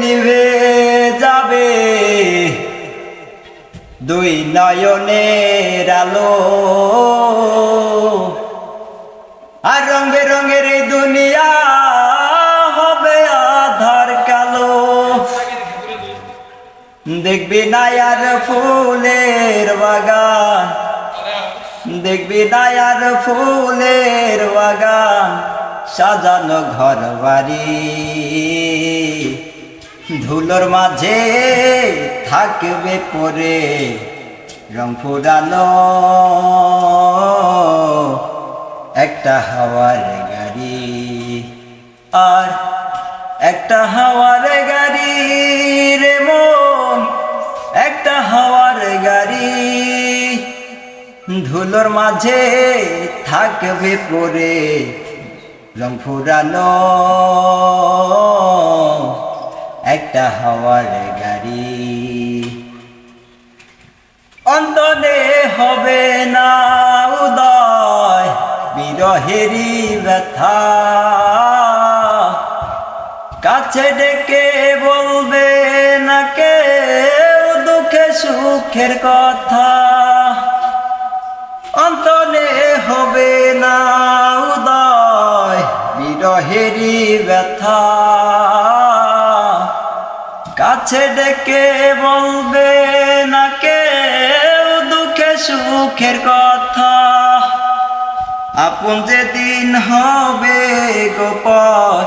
নিভে যাবে। দুই নয়নের আলো। আর রঙ বেরঙের এই দুনিয়া হবে আধার কালো। দেখবি না আর ফুলের বাগান। দেখবি না আর ফুলের বাগান। সাজানো ঘর বাড়ি ধুলোর মাঝে থাকবে পরে রং ফুরানো। একটা হাওয়ার গাড়ি, আর একটা হাওয়ার গাড়ি রে মন, একটা হাওয়ার গাড়ি। ধুলোর মাঝে থাকবে পরে রং ফুরানো। হাওয়ার গাড়ি। অন্তনে হবে না উদয় বিরহেরি ব্যথা। কাছে ডেকে বলবে না কে দুঃখে সুখের কথা। অন্তনে হবে না উদয় বিরহেরি ব্যথা। কাছে ডেকে বলবে না কে দুঃখে সুখের কথা। আপন যেদিন হবে গোপর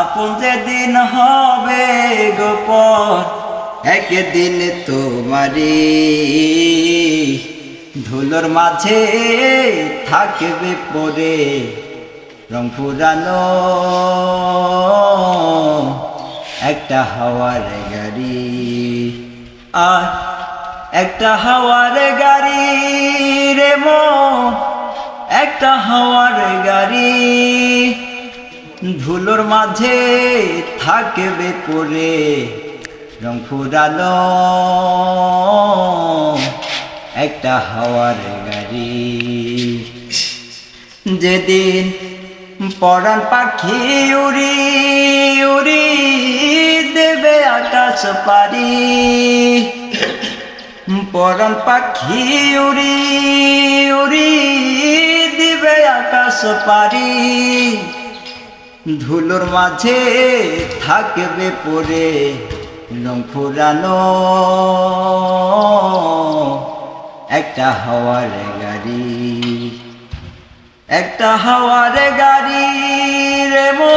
আপন যেদিন হবে গোপর একদিন তোমারি ধুলোর মাঝে থাকবে পরে রং ফুরানো। একটা হাওয়ার গাড়ি। আর একটা হাওয়ার গাড়ি রে মো। একটা হাওয়ার গাড়ি ধুলোর মাঝে থাকবে পরে রং ফুরানো একটা হাওয়ার গাড়ি। যেদিন পরাণ পাখি উড়ি আকাশ পারি। পরাণ পাখি উড়ি উড়ি দিবে আকাশ পারি। ধুলোর মাঝে থাকবে পরে রং ফুরানো। একটা হাওয়ার গাড়ি, একটা হাওয়ার গাড়ি রে মো